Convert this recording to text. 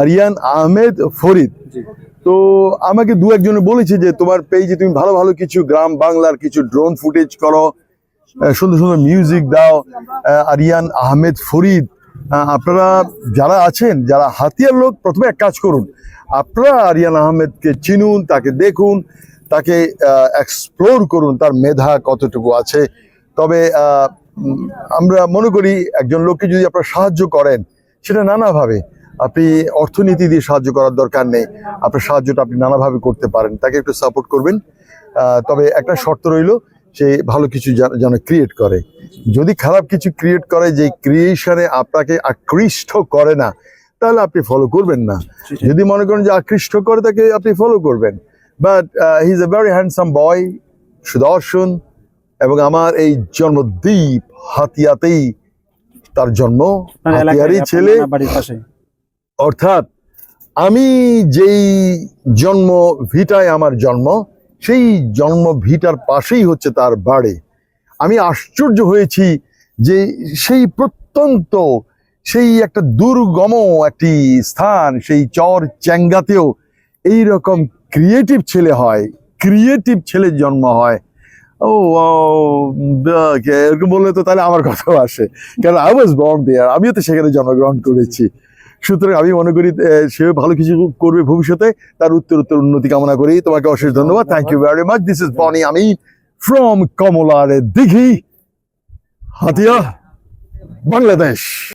আরিয়ান আহমেদ ফরিদ। তো আমাকে দু একজনে বলেছে যে তোমার পেজে তুমি ভালো ভালো কিছু গ্রাম বাংলার কিছু ড্রোন ফুটেজ করো সুন্দর সুন্দর মিউজিক দাও আরিয়ান আহমেদ ফরিদ। আপনারা যারা আছেন যারা হাতিয়ার লোক প্রথমে এক কাজ করুন। আপনারা আরিয়ান আহমেদকে চিনুন তাকে দেখুন তাকে এক্সপ্লোর করুন তার মেধা কতটুকু আছে। তবে আমরা মনে করি একজন লোককে যদি আপনারা সাহায্য করেন সেটা নানাভাবে আপনি অর্থনীতি দিয়ে সাহায্য করার দরকার নেই। আপনার সাহায্যটা আপনি নানাভাবে করতে পারেন। তাকে একটু সাপোর্ট করবেন। তবে একটা শর্ত রইল সে ভালো কিছু যেন- ক্রিয়েট করে। যদি খারাপ কিছু ক্রিয়েট করে যে ক্রিয়েশনে আপনাকে আকৃষ্ট করে না তাহলে আপনি ফলো করবেন না। যদি মনে করেন যে আকৃষ্ট করে তাকে আপনি ফলো করবেন। But he is a very handsome boy সুদর্শন এবং আমার এই জন্মদ্বীপ হাতিয়াতেই তার জন্ম। হাতিয়ারই ছেলে। অর্থাৎ আমি যেই জন্ম ভিটায় আমার জন্ম, সেই জন্ম ভিটার পাশেই হচ্ছে তার বাড়ি। আমি আশ্চর্য হয়েছি যে সেই প্রত্যন্ত, সেই একটা দুর্গম একটি স্থান, সেই চর চ্যাঙ্গাতেও এই রকম ক্রিয়েটিভ ছেলে হয় ক্রিয়েটিভ ছেলের জন্ম হয়। ও এরকম বললে তো তাহলে আমার কথাও আসে। কারণ আই ওয়াজ বর্ন দেয়ার আমিও তো সেখানে জন্মগ্রহণ করেছি। সুতরাং আমি মনে করি সে ভালো কিছু করবে ভবিষ্যতে তার উত্তর উত্তর উন্নতি কামনা করি। তোমাকে অশেষ ধন্যবাদ। Thank you very much this is Boni আমি ফ্রম কমলার দিঘি হাতিয়া বাংলাদেশ।